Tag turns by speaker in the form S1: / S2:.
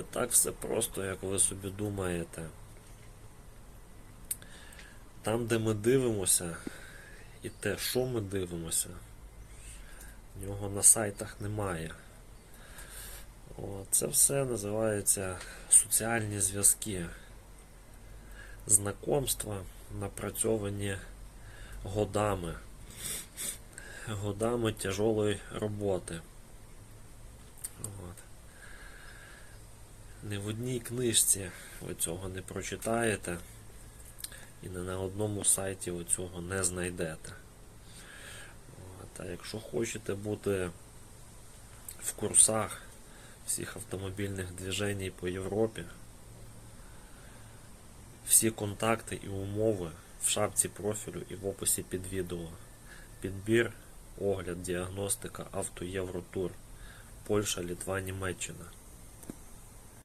S1: так все просто, як ви собі думаєте. Там, де ми дивимося, і те, що ми дивимося, нього на сайтах немає. О, це все називається соціальні зв'язки, знакомства, напрацьовані годами, годами тяжелої роботи. Не в одній книжці ви цього не прочитаєте і не на одному сайті ви цього не знайдете. А якщо хочете бути в курсах всіх автомобільних движень по Європі, всі контакти і умови в шапці профілю і в описі під відео. Підбір, огляд, діагностика, авто Євротур, Польща, Літва, Німеччина.